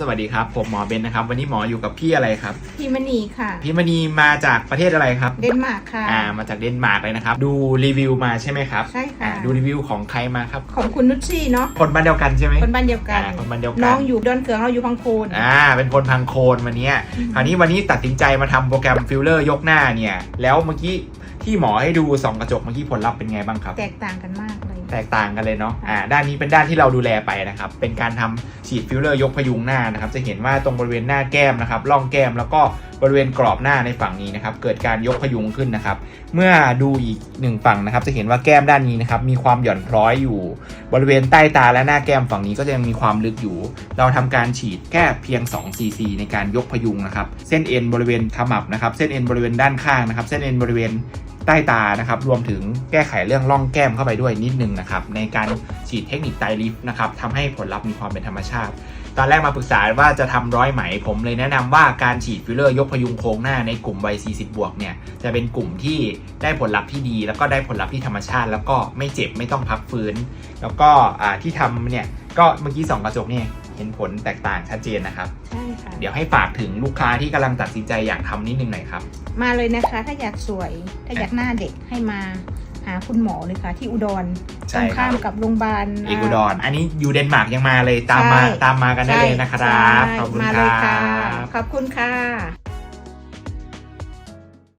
สวัสดีครับ ผมหมอเบนนะครับ วันนี้หมออยู่กับพี่อะไรครับพิมณีค่ะ พี่มณีมาจากประเทศอะไรครับ เดนมาร์กค่ะ อ่า มาจากเดนมาร์กเลยนะครับ ดูรีวิวมาใช่ไหมครับใช่ค่ะ อ่าดูรีวิวของใครมาครับ ของคุณนุชชี่เนาะ คนบ้านเดียวกันใช่ไหมคนบ้านเดียวกัน อ่าคนบ้านเดียวกันน้องอยู่ดอนเกืองเราอยู่พังโคน อ่า เป็นคนพังโคนวันเนี้ยคราวนี้วันนี้ตัดสินใจมาทำโปรแกรมฟิลเลอร์ยกหน้าเนี่ย แล้วเมื่อกี้ที่หมอให้ดูส่องกระจกเมื่อกี้ผลลัพธ์เป็นไงบ้างครับ แตกต่างกันมากเลย แตกต่างกันเลยเนาะอ่าด้านนี้เป็นด้านที่เราดูแลไปนะครับ เป็นการทำฉีดฟิลเลอร์ยกพยุงหน้านะครับ จะเห็นว่าตรงบริเวณหน้าแก้มนะครับร่องแก้มแล้วก็บริเวณกรอบหน้าในฝั่งนี้นะครับเกิดการยกพยุงขึ้นนะครับ เมื่อดูอีกหนึ่งฝั่งนะครับ จะเห็นว่าแก้มด้านนี้นะครับมีความหย่อนคล้อยอยู่ บริเวณใต้ตาและหน้าแก้มฝั่งนี้ก็จะยังมีความลึกอยู่ เราทำการฉีดแค่เพียง2 cc ในการยกพยุงนะครับ เส้นเอ็นบริเวณขมับนะครับ เส้นเอ็นบริเวณด้านข้างนะครับ เส้นเอ็นบริเวณ ใต้ตานะครับ รวมถึงแก้ไขเรื่องร่องแก้มเข้าไปด้วยนิดนึงนะครับ ในการฉีดเทคนิคไตลิฟต์นะครับทำให้ผลลัพธ์มีความเป็นธรรมชาติ ตอนแรกมาปรึกษาว่าจะทำร้อยไหม ผมเลยแนะนำว่าการฉีดฟิลเลอร์ยกพยุงโครงหน้าในกลุ่มวัย 40 บวกเนี่ยจะเป็นกลุ่มที่ได้ผลลัพธ์ที่ดี แล้วก็ได้ผลลัพธ์ที่ธรรมชาติ แล้วก็ไม่เจ็บไม่ต้องพักฟื้น แล้วก็ที่ทำเนี่ยก็เมื่อกี้สองกระจกเนี่ย เห็นผลแตกต่างชัดเจนนะครับ ใช่ค่ะ เดี๋ยวให้ฝากถึงลูกค้าที่กำลังตัดสินใจอยากทำนิดนึงหน่อยครับ มาเลยนะคะถ้าอยากสวยถ้าอยากหน้าเด็กให้มาหาคุณหมอเลยค่ะที่อุดรใช่ตรงครับ ข้ามกับโรงพยาบาลเอกอุดรอันนี้อยู่เดนมาร์กยังมาเลยตามมาใช่ตามมากันได้เลยนะครับ ใช่ขอบคุณมาคเลยรัค่ะบ ขอบคุณค่ะ